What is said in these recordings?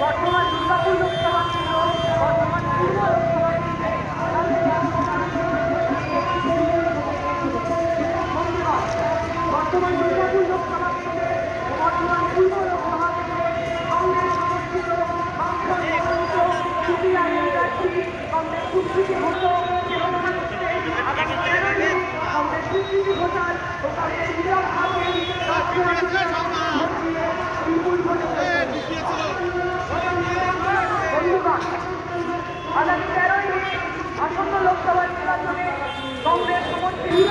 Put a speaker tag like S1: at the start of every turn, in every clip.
S1: বর্তমান দুর্গাপুর লোকসভা কেন্দ্র বর্তমান পূর্ব লোকসভা কেন্দ্রে বন্ধুগণ, বর্তমান দুর্গাপুর লোকসভা কেন্দ্রে ও বর্তমান পূর্ব লোকসভা কেন্দ্রে কংগ্রেস সমর্থিত বামফ্রন্ট মনোনীত সিপিআই প্রার্থী কংগ্রেস সুপ্রীতি ঘোষ এবং আগামী তেরোই কংগ্রেস সুপ্রীতি ঘোষাল ও কংগ্রেস বিরাট ভাবে বিপুল ভোটে বন্ধুগণ আগামী তেরোই মে আসন্ন লোকসভা নির্বাচনে কংগ্রেস সমর্থিত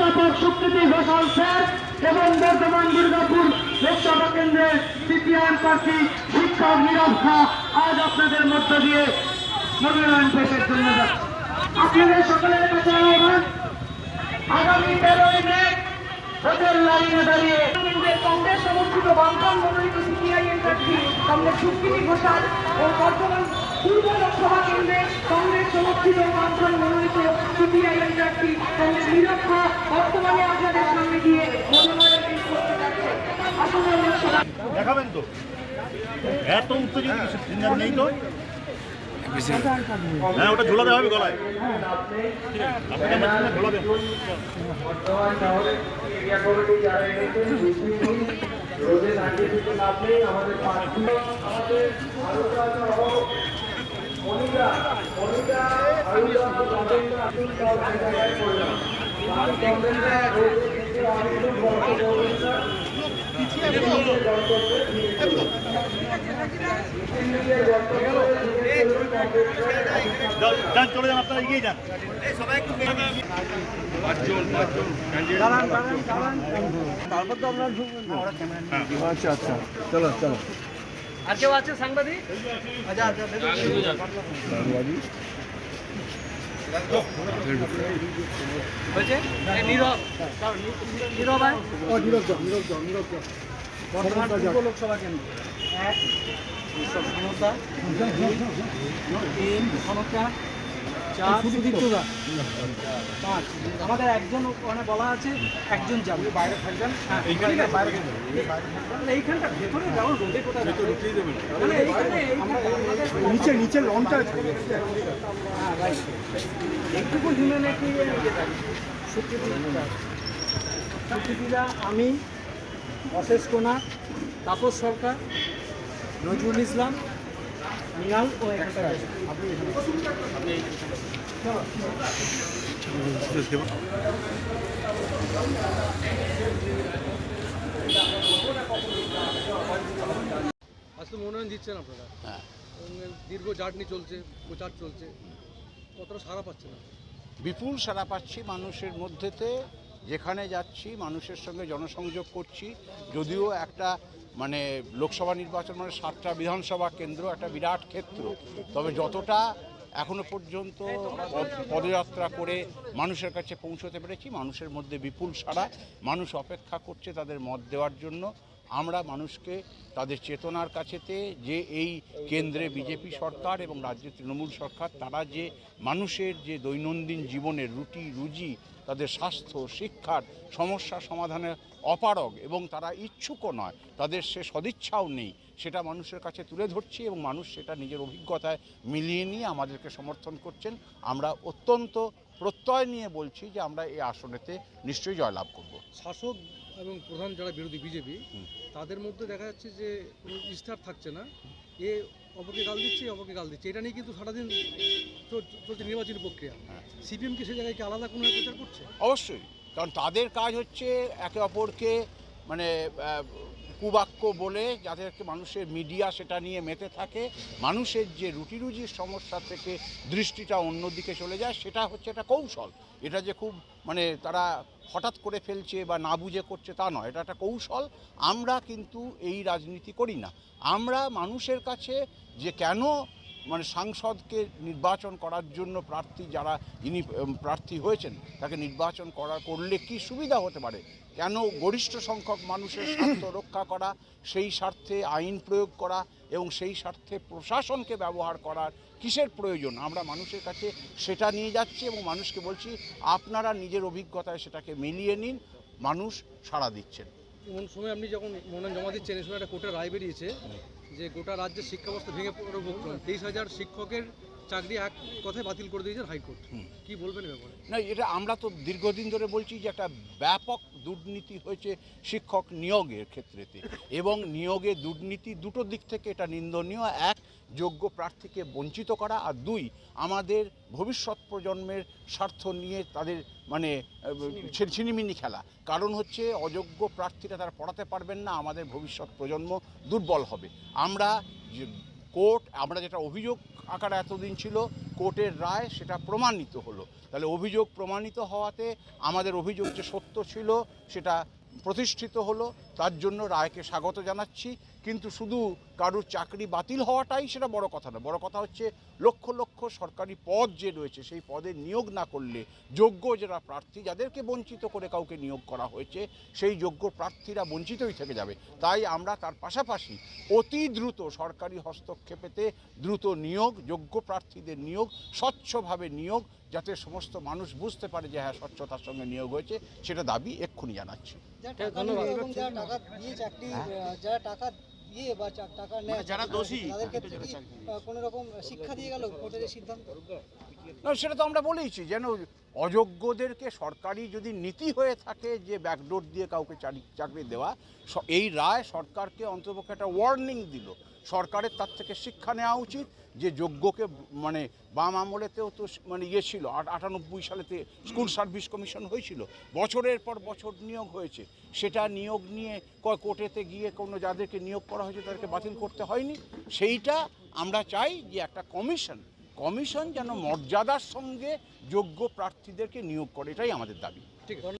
S1: অধ্যাপক সুকৃতি ঘোষাল স্যার এবং বর্ধমান দুর্গাপুর লোকসভা কেন্দ্রের সিপিআইএম প্রার্থী শিক্ষক নীরব খা আজ আপনাদের মধ্য দিয়ে মনোনয়ন পেশের জন্য আপনাদের সকলের কাছে আহ্বান, আগামী তেরোই মে ভোটের লাইনে দাঁড়িয়ে কংগ্রেস সমর্থিত বামফ্রন্ট মনোনীত সিপিআইএম প্রার্থী কংগ্রেস সুপ্রিমি ঘোষাল ও বর্তমান পূর্ব লোকসভা কেন্দ্রে কংগ্রেস সমর্থিত বামফ্রন্ট মনোনীত সিপিআইএম প্রার্থী কংগ্রেস নিরক্ষা বর্তমানে আপনাদের সামনে করতে যাচ্ছে লোকসভা
S2: দেখাবেন তো এত উত্তেজিত কিছু সিঙ্গার নেই তো হ্যাঁ ওটা ঝোলাতে হবে গলায়
S3: আমাদের প্রার্থী আমাদের আলোচনা হোক মনিকা মনিকা আলুদা রাজেন্দ্র আতুল সব জায়গায় করলাম আর করবেন না রোদে থেকে আলুদা গল্প করবেন না
S2: যান, যান চলে আপনারা যান
S1: আর কেউ আছে সাংবাদিক নীরব আয়। বর্তমান পূর্ব লোকসভা কেন্দ্র। এক সমতা তিন সমতা চার সুদীপ্তদা। পাঁচ আমাদের একজন ওখানে বলা আছে একজন যাবে। বাইরে থাকবেন হ্যাঁ বাইরে থাকবেন। তাহলে এইখানটা ভেতরে যাওয়ার রোদে কোথায় মানে এইখানে
S4: নিচে নিচে লনটা
S1: হ্যাঁ. একটুকু হিউম্যানিটি সুপ্রীতিরা আমি অশেষ কোনা তাপস সরকার নজরুল ইসলাম মৃণাল ও। আপনি
S5: তো মনোনয়ন দিচ্ছেন আপনারা। দীর্ঘ জার্নি চলছে প্রচার চলছে। কতটা সারা পাচ্ছে না
S6: বিপুল সারা পাচ্ছি মানুষের মধ্যেতে। যেখানে যাচ্ছি, মানুষের সঙ্গে জনসংযোগ করছি। যদিও একটা মানে লোকসভা নির্বাচন মানে সাতটা বিধানসভা কেন্দ্র, একটা বিরাট ক্ষেত্র। তবে যতটা এখনও পর্যন্ত পদ- পদযাত্রা করে মানুষের কাছে পৌঁছতে পেরেছি, মানুষের মধ্যে বিপুল সারা মানুষ অপেক্ষা করছে তাদের মত দেওয়ার জন্য। আমরা মানুষকে তাদের চেতনার কাছেতে যে এই কেন্দ্রে বিজেপি সরকার এবং রাজ্যে তৃণমূল সরকার, তারা যে মানুষের যে দৈনন্দিন জীবনের রুটি, রুজি তাদের স্বাস্থ্য শিক্ষার সমস্যা সমাধানে অপারগ এবং তারা ইচ্ছুকও নয়। তাদের সে সদিচ্ছাও নেই। সেটা মানুষের কাছে তুলে ধরছি এবং মানুষ সেটা নিজের অভিজ্ঞতায় মিলিয়ে নিয়ে আমাদেরকে সমর্থন করছেন। আমরা অত্যন্ত প্রত্যয় নিয়ে বলছি যে আমরা এই আসনেতে নিশ্চয়ই জয়লাভ করব।
S5: শাসক এবং প্রধান যারা বিরোধী বিজেপি তাদের মধ্যে দেখা যাচ্ছে যে কোনো ইস্টার থাকছে না। এ অপরকে গাল দিচ্ছে অপরকে গাল দিচ্ছে। এটা নিয়ে কিন্তু সারাদিন চল- চলছে নির্বাচনী প্রক্রিয়া।
S6: হ্যাঁ।
S5: সিপিএম কি সে জায়গায় কি আলাদা কোনো প্রচার করছে?
S6: অবশ্যই। কারণ তাদের কাজ হচ্ছে একে অপরকে মানে কুবাক্য বলে যাদেরকে মানুষের মিডিয়া সেটা নিয়ে মেতে থাকে, মানুষের যে রুটি রুজির সমস্যা থেকে দৃষ্টিটা অন্যদিকে চলে যায়, সেটা হচ্ছে একটা কৌশল। এটা যে খুব মানে তারা হঠাৎ করে ফেলছে বা না বুঝে করছে তা নয়, এটা একটা কৌশল। আমরা কিন্তু এই রাজনীতি করি না। আমরা মানুষের কাছে যে কেন মানে সাংসদকে নির্বাচন করার জন্য প্রার্থী যারা, যিনি প্রার্থী হয়েছেন, তাকে নির্বাচন করা করলে কি সুবিধা হতে পারে? কেন গরিষ্ঠ সংখ্যক মানুষের স্বার্থ রক্ষা করা, সেই স্বার্থে আইন প্রয়োগ করা এবং সেই স্বার্থে প্রশাসনকে ব্যবহার করার কিসের প্রয়োজন? আমরা মানুষের কাছে সেটা নিয়ে যাচ্ছি এবং মানুষকে বলছি, আপনারা নিজের অভিজ্ঞতায় সেটাকে মিলিয়ে নিন, মানুষ সাড়া দিচ্ছেন।
S5: এমন সময় আপনি যখন মনোনয়ন জমা দিচ্ছেন, এই সময় একটা কোর্টের রায় বেরিয়েছে যে গোটা রাজ্যের শিক্ষা ব্যবস্থা ভেঙে পড়ে তেইশ হাজার শিক্ষকের চাকরি এক কথায় বাতিল করে দিয়েছেন হাইকোর্ট। কি বলবেন ব্যাপারে?
S6: না এটা আমরা তো দীর্ঘদিন ধরে বলছি যে একটা ব্যাপক দুর্নীতি হয়েছে শিক্ষক নিয়োগের ক্ষেত্রেতে। এবং নিয়োগে দুর্নীতি দুটো দিক থেকে এটা নিন্দনীয়। এক যোগ্য প্রার্থীকে বঞ্চিত করা আর দুই, আমাদের ভবিষ্যৎ প্রজন্মের স্বার্থ নিয়ে তাদের মানে ছিনিমিনি খেলা। কারণ হচ্ছে অযোগ্য প্রার্থীরা তারা পড়াতে পারবেন না, আমাদের ভবিষ্যৎ প্রজন্ম দুর্বল হবে। আমরা কোর্ট, আমরা যেটা অভিযোগ আকারে এতদিন ছিল, কোর্টের রায় সেটা প্রমাণিত হলো। তাহলে অভিযোগ প্রমাণিত হওয়াতে আমাদের অভিযোগ যে সত্য ছিল, সেটা প্রতিষ্ঠিত হলো তার জন্য রায়কে স্বাগত জানাচ্ছি। কিন্তু শুধু কারুর চাকরি বাতিল হওয়াটাই সেটা বড় কথা না বড় কথা হচ্ছে, লক্ষ লক্ষ সরকারি পদ যে রয়েছে, সেই পদে নিয়োগ না করলে যোগ্য যারা প্রার্থী, যাদেরকে বঞ্চিত করে কাউকে নিয়োগ করা হয়েছে, সেই যোগ্য প্রার্থীরা বঞ্চিতই থেকে যাবে। তাই আমরা তার পাশাপাশি অতি দ্রুত সরকারি হস্তক্ষেপেতে দ্রুত নিয়োগ, যোগ্য প্রার্থীদের নিয়োগ, স্বচ্ছভাবে নিয়োগ, যাতে সমস্ত মানুষ বুঝতে পারে যে হ্যাঁ স্বচ্ছতার সঙ্গে নিয়োগ হয়েছে, সেটা দাবি এক্ষুনি জানাচ্ছি।
S4: যারা টাকা দিয়ে চাকরি আহ, যারা টাকা দিয়ে বা টাকা নেয় যারা দোষী তাদের ক্ষেত্রে কোনো রকম শিক্ষা দিয়ে গেল কোর্টের এই সিদ্ধান্ত?
S6: না সেটা তো আমরা বলেইছি যেন অযোগ্যদেরকে সরকারি যদি নীতি হয়ে থাকে যে ব্যাকডোর দিয়ে কাউকে চাকরি চাকরি দেওয়া এই রায় সরকারকে অন্ততপক্ষে একটা ওয়ার্নিং দিল। সরকারের তার থেকে শিক্ষা নেওয়া উচিত, যে যোগ্যকে মানে বাম আমলেতেও তো মানে ইয়ে ছিল, আট- আটানব্বই সালেতে স্কুল সার্ভিস কমিশন হয়েছিল, বছরের পর বছর নিয়োগ হয়েছে। সেটা নিয়োগ নিয়ে কোর্টেতে গিয়ে কোনো যাদেরকে নিয়োগ করা হয়েছে তাদেরকে বাতিল করতে হয়নি। সেইটা আমরা চাই যে একটা কমিশন কমিশন যেন মর্যাদার সঙ্গে যোগ্য প্রার্থীদেরকে নিয়োগ করে এটাই আমাদের দাবি।
S5: ঠিক আছে।